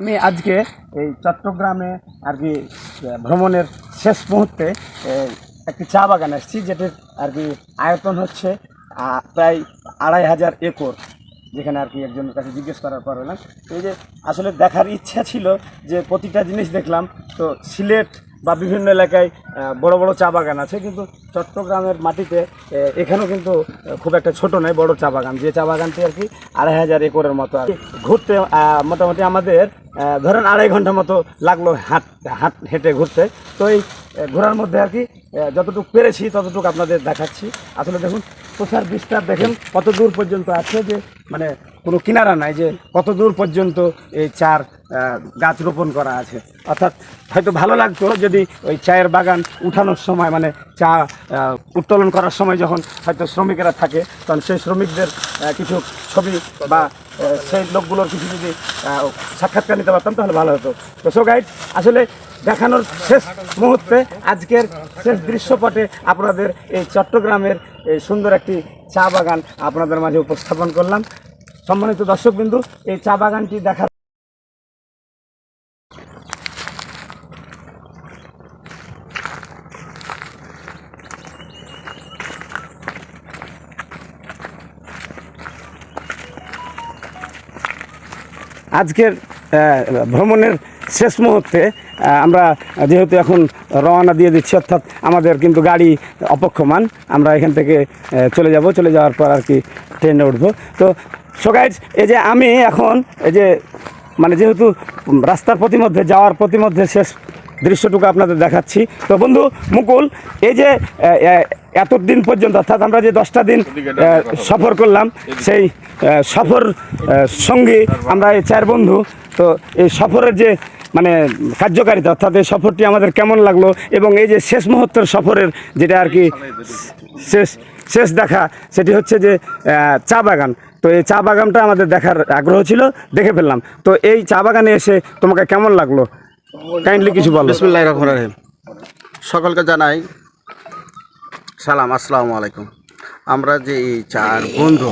আমি আজকে এই চট্টগ্রামে আর কি ভ্রমণের শেষ মুহূর্তে একটি চা বাগান এসেছি যেটির আর কি আয়তন হচ্ছে প্রায় আড়াই হাজার একর, যেখানে আর কি একজনের কাছে জিজ্ঞেস করার পর হলাম এই যে আসলে দেখার ইচ্ছা ছিল যে প্রতিটা জিনিস দেখলাম, তো সিলেট বা বিভিন্ন এলাকায় বড় বড় চা বাগান আছে, কিন্তু চট্টগ্রামের মাটিতে এখানেও কিন্তু খুব একটা ছোট নয়, বড় চা বাগান যে চা বাগানটি আর কি আড়াই হাজার একরের মতো আর। ঘুরতে মোটামুটি আমাদের ধরেন আড়াই ঘণ্টা মতো লাগল হাট হাট হেঁটে ঘুরতে। তো এই ঘোরার মধ্যে আর কি যতটুকু পেরেছি ততটুকু আপনাদের দেখাচ্ছি। আসলে দেখুন প্রসার বিস্তার দেখেন কত দূর পর্যন্ত আছে যে মানে কোনো কিনারা নাই যে কত দূর পর্যন্ত এই চার গাছ রোপণ করা আছে। অর্থাৎ হয়তো ভালো লাগতো যদি ওই চায়ের বাগান উঠানোর সময় মানে চা উত্তোলন করার সময় যখন হয়তো শ্রমিকেরা থাকে, তখন সেই শ্রমিকদের কিছু ছবি বা সেই লোকগুলোর কিছু যদি সাক্ষাৎকার নিতে পারতাম, তাহলে ভালো হতো। তো সো গাইড আসলে দেখানোর শেষ মুহূর্তে, আজকের শেষ দৃশ্যপটে আপনাদের এই চট্টগ্রামের এই সুন্দর একটি চা বাগান আপনাদের মাঝে উপস্থাপন করলাম। সম্মানিত দর্শকবিন্দু, এই চা বাগানটি দেখার আজকের ভ্রমণের শেষ মুহূর্তে আমরা যেহেতু এখন রওনা দিয়ে দিচ্ছি, অর্থাৎ আমাদের কিন্তু গাড়ি অপক্ষমান, আমরা এখান থেকে চলে যাব। চলে যাওয়ার পর আর কি ট্রেনে উঠবো। তো সগাইজ এই যে আমি এখন, এই যে মানে যেহেতু রাস্তার প্রতিমধ্যে, যাওয়ার প্রতিমধ্যে শেষ দৃশ্যটুকু আপনাদের দেখাচ্ছি। তো বন্ধু, মুকুল, এই যে এতদিন পর্যন্ত অর্থাৎ আমরা যে দশটা দিন সফর করলাম সেই সফর সঙ্গে আমরা এই চার বন্ধু তো এই সফরের যে মানে কার্যকারিতা অর্থাৎ এই সফরটি আমাদের কেমন লাগল এবং এই যে শেষ মুহূর্তের সফরের যেটা আর কি শেষ শেষ দেখা সেটি হচ্ছে যে চা বাগান। তো এই চা বাগানটা আমাদের দেখার আগ্রহ ছিল দেখে ফেললাম। তো এই চা বাগানে এসে তোমাকে কেমন লাগল? কাইন্ডলি কিছু বলো। বিসমুল্লাহ রহমান রহিম। সকলকে জানাই সালাম, আসসালামু আলাইকুম। আমরা যে এই চার বন্ধু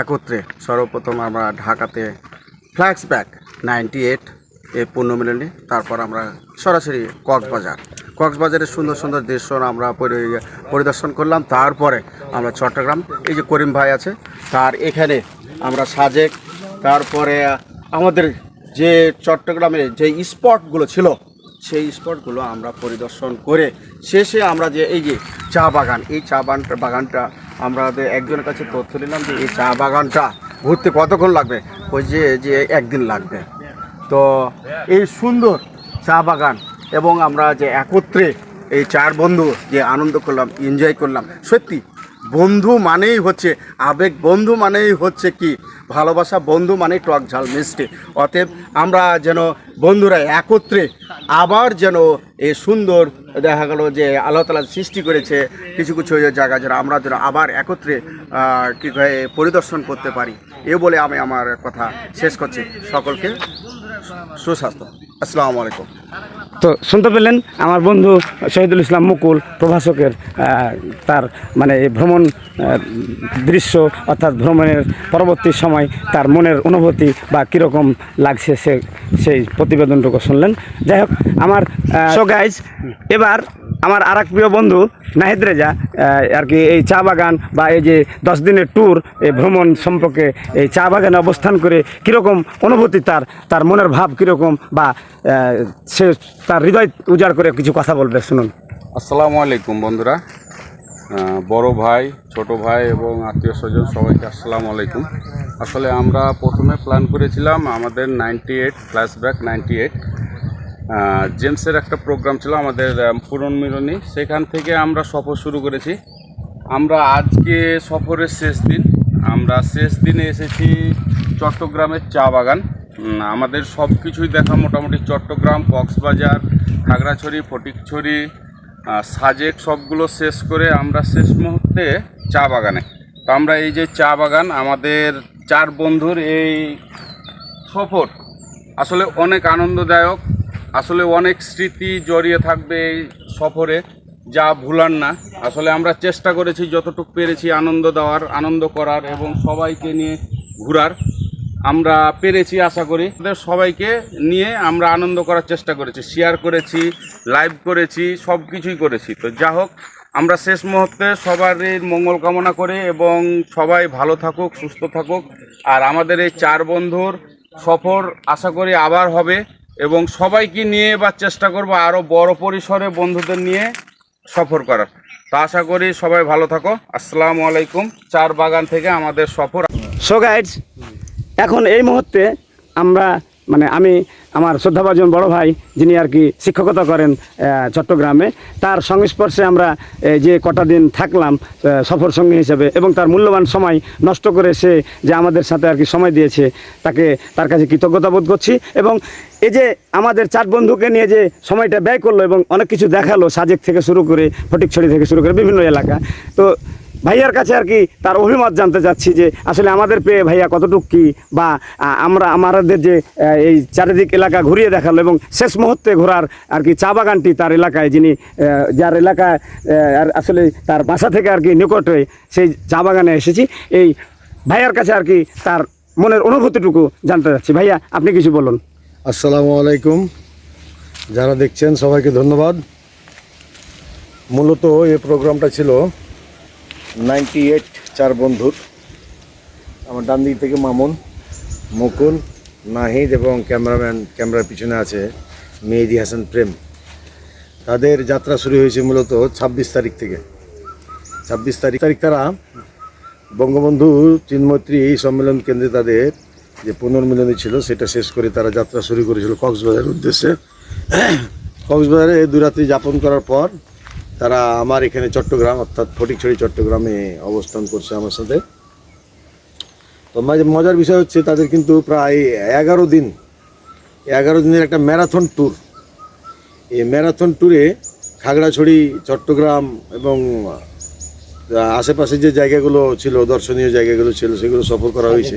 একত্রে সর্বপ্রথম আমরা ঢাকাতে ফ্ল্যাক্স ব্যাক নাইনটি এইট এই পূর্ণমিলনী তারপর আমরা সরাসরি কক্সবাজার। কক্সবাজারের সুন্দর সুন্দর দৃশ্য আমরা পরিদর্শন করলাম। তারপরে আমরা চট্টগ্রাম, এই যে করিম ভাই আছে, তার এখানে আমরা সাজেক, তারপরে আমাদের যে চট্টগ্রামে যে স্পটগুলো ছিল সেই স্পটগুলো আমরা পরিদর্শন করে শেষে আমরা যে এই যে চা বাগান, এই চা বাগানটা বাগানটা আমাদের একজনের কাছে তথ্য নিলাম যে এই চা বাগানটা ঘুরতে কতক্ষণ লাগবে? ওই যে যে একদিন লাগবে। তো এই সুন্দর চা বাগান এবং আমরা যে একত্রে এই চার বন্ধু যে আনন্দ করলাম এনজয় করলাম, সত্যি বন্ধু মানেই হচ্ছে আবেগ, বন্ধু মানেই হচ্ছে কি ভালোবাসা বন্ধু মানে টক ঝাল মিষ্টি। অতএব আমরা যেন বন্ধুরা একত্রে আবার যেন এই সুন্দর দেখা গেল যে আল্লাহ তালা সৃষ্টি করেছে কিছু কিছু জায়গা যেন আমরা যেন আবার একত্রে কি পরিদর্শন করতে পারি। এ বলে আমি আমার কথা শেষ করছি। সকলকে সুস্বাস্থ্য। আসসালামু আলাইকুম। তো শুনতে পেলেন আমার বন্ধু শহীদুল ইসলাম মুকুল প্রভাষকের তার মানে এই ভ্রমণ দৃশ্য অর্থাৎ ভ্রমণের পরবর্তী সময় তার মনের অনুভূতি বা কীরকম লাগছে সে সেই প্রতিবেদনটুকু শুনলেন। যাই হোক আমার গাইজ এবার আমার আর প্রিয় বন্ধু নাহিদ রেজা আর কি এই চা বাগান বা এই যে দশ দিনের ট্যুর এই ভ্রমণ সম্পর্কে এই চা বাগানে অবস্থান করে কীরকম অনুভূতি তার তার মনের ভাব কীরকম বা সে তার হৃদয় উজাড় করে কিছু কথা বলবে, শুনুন। আসসালামু আলাইকুম বন্ধুরা। বড় ভাই, ছোট ভাই এবং আত্মীয় স্বজন, সবাইকে আসসালামু আলাইকুম। আসলে আমরা প্রথমে প্ল্যান করেছিলাম আমাদের ninety eight flashback ninety eight জেমসের একটা প্রোগ্রাম ছিল আমাদের পুরনমিলনী সেখান থেকে আমরা সফর শুরু করেছি। আমরা আজকে সফরের শেষ দিন। আমরা শেষ দিনে এসেছি চট্টগ্রামের চা বাগান। আমাদের সব কিছুই দেখা মোটামুটি চট্টগ্রাম, কক্সবাজার, খাগড়াছড়ি, ফটিকছড়ি সাজেক সবগুলো শেষ করে আমরা শেষ মুহূর্তে চা বাগানে। তো আমরা এই যে চা বাগান, আমাদের চার বন্ধুর এই সফর আসলে অনেক আনন্দদায়ক। আসলে অনেক স্মৃতি জড়িয়ে থাকবে এই সফরে, যা ভুলার না। আসলে আমরা চেষ্টা করেছি যতটুকু পেরেছি আনন্দ দেওয়ার, আনন্দ করার এবং সবাইকে নিয়ে ঘোরার। আমরা পেরেছি আশা করি। আমাদের সবাইকে নিয়ে আমরা আনন্দ করার চেষ্টা করেছি শেয়ার করেছি লাইভ করেছি সব কিছুই করেছি। তো যা হোক, আমরা শেষ মুহূর্তে সবারই মঙ্গল কামনা করি এবং সবাই ভালো থাকুক, সুস্থ থাকুক। আর আমাদের এই চার বন্ধুর সফর আশা করি আবার হবে। এবং সবাইকে নিয়ে এবার চেষ্টা করব আরও বড় পরিসরে বন্ধুদের নিয়ে সফর করার। তা আশা করি সবাই ভালো থাকো। আসসালামু আলাইকুম। চার বাগান থেকে আমাদের সফর। সো গাইডস এখন এই মুহূর্তে আমরা মানে আমি আমার শ্রদ্ধাভাজন বড় ভাই যিনি আর কি শিক্ষকতা করেন চট্টগ্রামে, তার সংস্পর্শে আমরা যে কটা দিন থাকলাম সফর সঙ্গী হিসেবে এবং তার মূল্যবান সময় নষ্ট করে সে যে আমাদের সাথে আর কি সময় দিয়েছে, তাকে তার কাছে কৃতজ্ঞতা বোধ করছি এবং এই যে আমাদের চার বন্ধুকে নিয়ে যে সময়টা ব্যয় করল এবং অনেক কিছু দেখাল, সাজেক থেকে শুরু করে, ফটিকছড়ি থেকে শুরু করে বিভিন্ন এলাকা, তো ভাইয়ার কাছে আর কি তার অভিমত জানতে চাচ্ছি যে আসলে আমাদের পেয়ে ভাইয়া কতটুকু কি বা আমরা, আমাদের যে এই চারিদিক এলাকা ঘুরিয়ে দেখাল এবং শেষ মুহূর্তে ঘোরার আর কি চা বাগানটি তার এলাকায় যিনি যার এলাকায় আসলে তার বাসা থেকে আর কি নিকটে সেই চা বাগানে এসেছি। এই ভাইয়ার কাছে আর কি তার মনের অনুভূতিটুকু জানতে চাচ্ছি। ভাইয়া, আপনি কিছু বলুন। আসসালামু আলাইকুম। যারা দেখছেন সবাইকে ধন্যবাদ। মূলত এই প্রোগ্রামটা ছিল নাইনটি এইট চার বন্ধুর, আমার ডান দিক থেকে মামুন, মুকুল, নাহিদ এবং ক্যামেরাম্যান, ক্যামেরার পিছনে আছে মেহেদি হাসান প্রেম। তাদের যাত্রা শুরু হয়েছে মূলত ছাব্বিশ তারিখ থেকে। ছাব্বিশ তারিখ তারিখ তারা বঙ্গবন্ধু চিন্মৈত্রী এই সম্মেলন কেন্দ্রে তাদের যে পুনর্মিলনী ছিল, সেটা শেষ করে তারা যাত্রা শুরু করেছিল কক্সবাজারের উদ্দেশ্যে। কক্সবাজারে দুই রাত্রি যাপন করার পর তারা আমার এখানে চট্টগ্রাম, অর্থাৎ ফটিকছড়ি চট্টগ্রামে অবস্থান করছে আমার সাথে। তো মজার বিষয় হচ্ছে তাদের কিন্তু প্রায় এগারো দিন, এগারো দিনের একটা ম্যারাথন ট্যুর এই ম্যারাথন ট্যুরে খাগড়াছড়ি, চট্টগ্রাম এবং আশেপাশে যে জায়গাগুলো ছিল, দর্শনীয় জায়গাগুলো ছিল, সেগুলো সফর করা হয়েছে।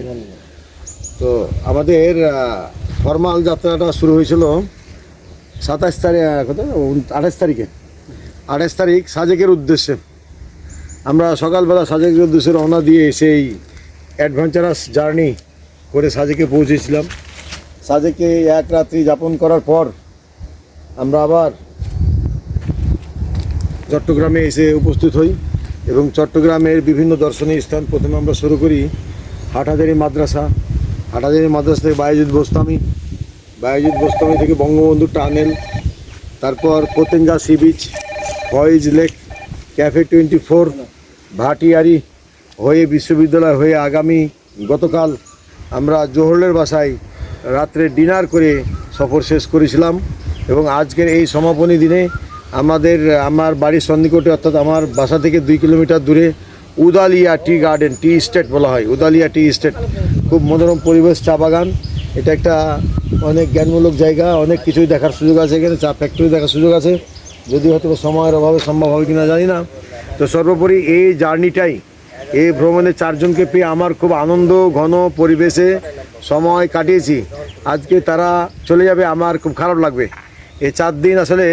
তো আমাদের ফর্মাল যাত্রাটা শুরু হয়েছিল সাতাশ তারিখ আঠাশ তারিখে। আঠাশ তারিখ সাজেকের উদ্দেশ্যে। আমরা সকালবেলা সাজেকের উদ্দেশ্যে রওনা দিয়ে সেই অ্যাডভেঞ্চারাস জার্নি করে সাজেকে পৌঁছেছিলাম। সাজেকে এক রাত্রি যাপন করার পর আমরা আবার চট্টগ্রামে এসে উপস্থিত হই এবং চট্টগ্রামের বিভিন্ন দর্শনীয় স্থান প্রথমে আমরা শুরু করি হাটহাজারি মাদ্রাসা। হাটহাজারি মাদ্রাসা থেকে বায়ুজিৎ বোস্তামি বায়ুজিৎ বোস্তামি থেকে বঙ্গবন্ধু টানেল। তারপর Patenga sea beach. Foy's lake, cafe twenty four Bhatiary হয়ে বিশ্ববিদ্যালয় হয়ে আগামী গতকাল আমরা জোহরলের বাসায় রাত্রে ডিনার করে সফর শেষ করেছিলাম এবং আজকের এই সমাপনী দিনে আমাদের, আমার বাড়ির সন্নিকটে অর্থাৎ আমার বাসা থেকে দুই কিলোমিটার দূরে উদালিয়া টি গার্ডেন, টি স্টেট বলা হয়, উদালিয়া টি স্টেট। খুব মনোরম পরিবেশ, চা বাগান। এটা একটা অনেক জ্ঞানমূলক জায়গা, অনেক কিছুই দেখার সুযোগ আছে এখানে, চা ফ্যাক্টরি দেখার সুযোগ আছে। যদি হয়তো সময়ের অভাবে সম্ভব হবে কিনা জানি না। তো সর্বোপরি এই জার্নিটাই, এই ভ্রমণে চারজনকে পেয়ে আমার খুব আনন্দ, ঘন পরিবেশে সময় কাটিয়েছি। আজকে তারা চলে যাবে, আমার খুব খারাপ লাগবে। এই চার দিন আসলে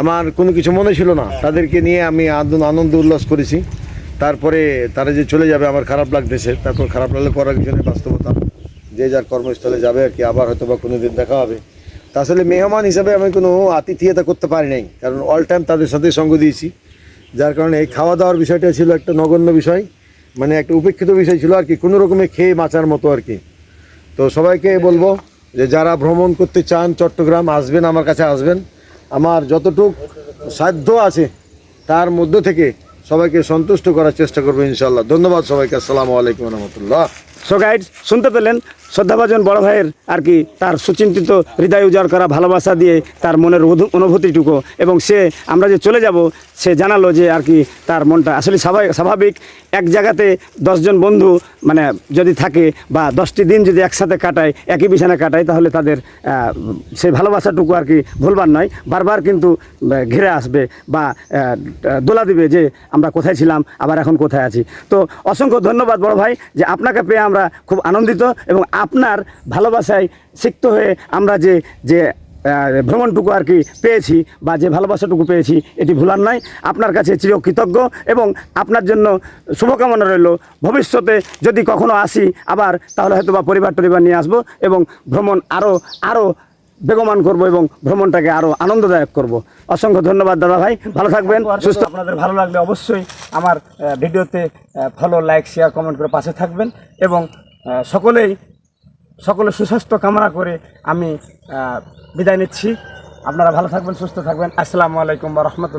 আমার কোনো কিছু মনে ছিল না। তাদেরকে নিয়ে আমি আনন্দ উল্লাস করেছি। তারপরে তারা যে চলে যাবে, আমার খারাপ লাগতেছে। তারপর খারাপ লাগলে করার কিছু বাস্তবতা, যে যার কর্মস্থলে যাবে আর কি। আবার হয়তো বা কোনো দিন দেখা হবে। আসলে মেহমান হিসাবে আমি কোনো আতিথিয়তা করতে পারি নাই। কারণ অল টাইম তাদের সাথে সঙ্গ দিয়েছি। যার কারণে এই খাওয়া দাওয়ার বিষয়টা ছিল একটা নগণ্য বিষয়। মানে একটা উপেক্ষিত বিষয় ছিল আর কি, কোনো রকমে খেয়ে বাঁচার মতো আর কি। তো সবাইকে বলব যে যারা ভ্রমণ করতে চান চট্টগ্রাম, আসবেন, আমার কাছে আসবেন। আমার যতটুক সাধ্য আছে, তার মধ্য থেকে সবাইকে সন্তুষ্ট করার চেষ্টা করব ইনশাল্লাহ ধন্যবাদ সবাইকে। আসসালামু আলাইকুম রহমতুল্লাহ। সো গাইড শুনতে পেলেন শ্রদ্ধাভাজন বড় ভাইয়ের আর কি তার সুচিন্তিত হৃদয় উজাড় করা ভালোবাসা দিয়ে তার মনের অনুভূতিটুকু। এবং সে, আমরা যে চলে যাব, সে জানালো যে আর কি তার মনটা আসলে স্বাভাবিক স্বাভাবিক। এক জায়গাতে দশজন বন্ধু মানে যদি থাকে বা দশটি দিন যদি একসাথে কাটায়, একই বিছানা কাটায়, তাহলে তাদের সেই ভালোবাসাটুকু আর কি ভুলবার নয়। বারবার কিন্তু ঘিরে আসবে বা দোলা দিবে যে আমরা কোথায় ছিলাম, আবার এখন কোথায় আছি। তো অসংখ্য ধন্যবাদ বড় ভাই, যে আপনাকে পেয়ে আমরা খুব আনন্দিত এবং আপনার ভালোবাসায় সিক্ত হয়ে আমরা যে যে ভ্রমণটুকু আর কি পেয়েছি বা যে ভালোবাসাটুকু পেয়েছি এটি ভুলার নাই আপনার কাছে চিরকৃতজ্ঞ এবং আপনার জন্য শুভকামনা রইল। ভবিষ্যতে যদি কখনো আসি আবার তাহলে হয়তো বা পরিবার টরিবার নিয়ে আসব এবং ভ্রমণ আরও আরও বেগমান করব এবং ভ্রমণটাকে আরও আনন্দদায়ক করব। অসংখ্য ধন্যবাদ দাদা ভাই। ভালো থাকবেন সুস্থ আপনাদের ভালো লাগলে অবশ্যই আমার ভিডিওতে ফলো লাইক শেয়ার কমেন্ট করে পাশে থাকবেন এবং সকলেই সকলে সুস্বাস্থ্য কামনা করে আমি বিদায় নিচ্ছি। আপনারা ভালো থাকবেন, সুস্থ থাকবেন। আসসালামু আলাইকুম রহমতুল্লাহ।